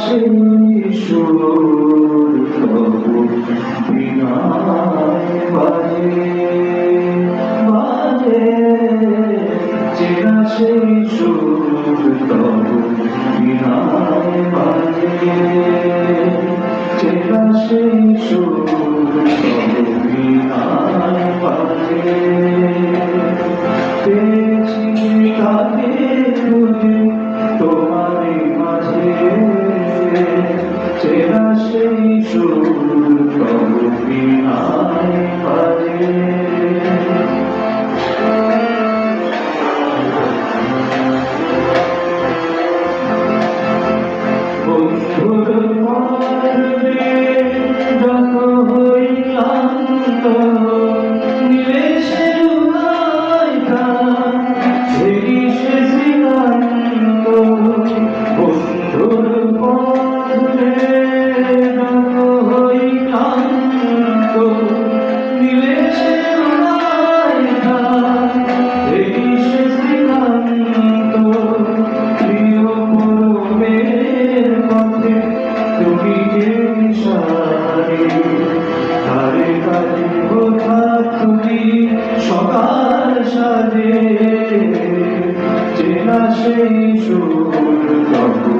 সেই সুর তবু সেই সুর তবু বিনায় বাজে চেনা সেই সুর তবু বিনায় বাজে সাজে চেনা সেই সুর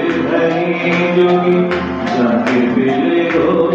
যোগী যাকে পেলে গো